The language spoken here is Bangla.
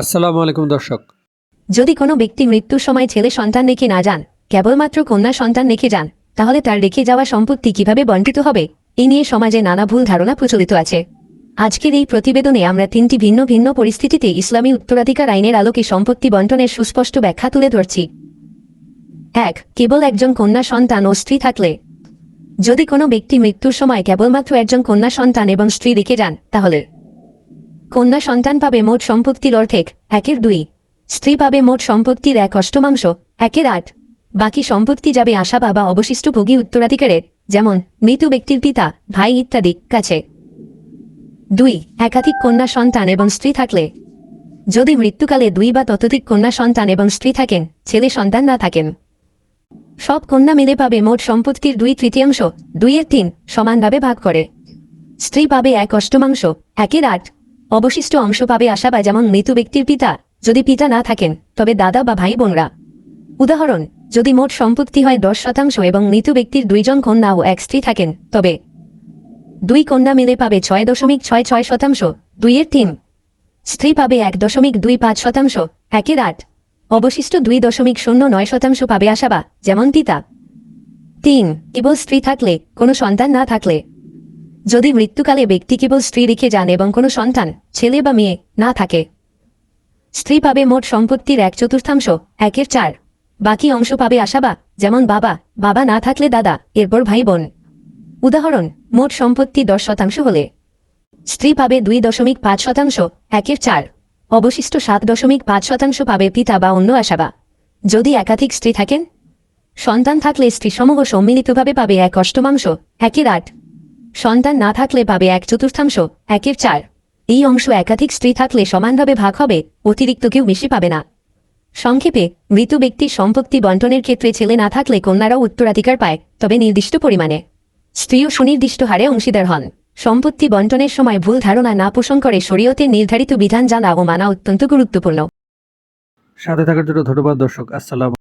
আসসালামু আলাইকুম, দর্শক। যদি কোনো ব্যক্তি মৃত্যুর সময় ছেলে সন্তান রেখে না যান, কেবলমাত্র কন্যা সন্তান রেখে যান, তাহলে তার রেখে যাওয়া সম্পত্তি কীভাবে বন্টিত হবে, এ নিয়ে সমাজে নানা ভুল ধারণা প্রচলিত আছে। আজকের এই প্রতিবেদনে আমরা তিনটি ভিন্ন ভিন্ন পরিস্থিতিতে ইসলামী উত্তরাধিকার আইনের আলোকে সম্পত্তি বন্টনের সুস্পষ্ট ব্যাখ্যা তুলে ধরছি। এক, কেবল একজন কন্যা সন্তান ও স্ত্রী থাকলে। যদি কোনো ব্যক্তি মৃত্যুর সময় কেবলমাত্র একজন কন্যা সন্তান এবং স্ত্রী রেখে যান, তাহলে কন্যা সন্তান পাবে মোট সম্পত্তির অর্ধেক, একের দুই। স্ত্রী পাবে মোট সম্পত্তির এক অষ্টমাংশ, একের আট। বাকি সম্পত্তি যাবে আশা বাবা অবশিষ্ট ভোগী উত্তরাধিকারের, যেমন মৃত ব্যক্তির পিতা, ভাই ইত্যাদি, কাছে। দুই, একাধিক কন্যা সন্তান এবং স্ত্রী থাকলে। যদি মৃত্যুকালে দুই বা ততোধিক কন্যা সন্তান এবং স্ত্রী থাকেন, ছেলে সন্তান না থাকেন। সব কন্যা মিলে পাবে মোট সম্পত্তির দুই তৃতীয়াংশ, দুইয়ের তিন সমানভাবে ভাগ করে। স্ত্রী পাবে এক অষ্টমাংশ, একের আট। অবশিষ্ট অংশ পাবে আশা বা যেমন মৃত ব্যক্তির পিতা, যদি পিতা না থাকেন, তবে দাদা বা ভাই বোনরা। উদাহরণ, যদি মোট সম্পত্তি হয় দশ শতাংশ এবং মৃত ব্যক্তির দুইজন কন্যা ও এক স্ত্রী থাকেন, তবে দুই কন্যা মিলে পাবে ছয় দশমিক ছয় ছয় শতাংশ, দুইয়ের তিন। স্ত্রী পাবে এক দশমিক দুই পাঁচ শতাংশ, একের আট। অবশিষ্ট দুই দশমিক শূন্য নয় শতাংশ পাবে আশাবা যেমন পিতা। তিন, কেবল স্ত্রী থাকলে, কোনো সন্তান না থাকলে যদি মৃত্যুকালে ব্যক্তি কেবল স্ত্রী রেখে যান এবং কোনো সন্তান, ছেলে বা মেয়ে, না থাকে। স্ত্রী পাবে মোট সম্পত্তির এক চতুর্থাংশ, একের চার। বাকি অংশ পাবে আশাবা যেমন বাবা বাবা না থাকলে দাদা, এরপর ভাই বোন। উদাহরণ, মোট সম্পত্তি দশ শতাংশ হলে। স্ত্রী পাবে দুই দশমিক পাঁচ শতাংশ, একের চার। অবশিষ্ট সাত দশমিক পাঁচ শতাংশ পাবে পিতা বা অন্য আশাবা যদি একাধিক স্ত্রী থাকেন, সন্তান থাকলে স্ত্রী সমূহ সম্মিলিতভাবে পাবে এক অষ্টমাংশ, একের আট। সন্তান না থাকলে পাবে এক চতুর্থাংশ, একের চার। এই অংশ একাধিক স্ত্রী থাকলে সমানভাবে ভাগ হবে, অতিরিক্ত কেউ বেশি পাবে না। সংক্ষেপে, মৃত ব্যক্তির সম্পত্তি বন্টনের ক্ষেত্রে ছেলে না থাকলে কন্যারাও উত্তরাধিকার পায়, তবে নির্দিষ্ট পরিমাণে। স্ত্রীও সুনির্দিষ্ট হারে অংশীদার হন। সম্পত্তি বন্টনের সময় ভুল ধারণা না পোষণ করে শরীয়তের নির্ধারিত বিধান জানা ও মানা অত্যন্ত গুরুত্বপূর্ণ। সাথে থাকার জন্য ধন্যবাদ, দর্শক। আসসালাম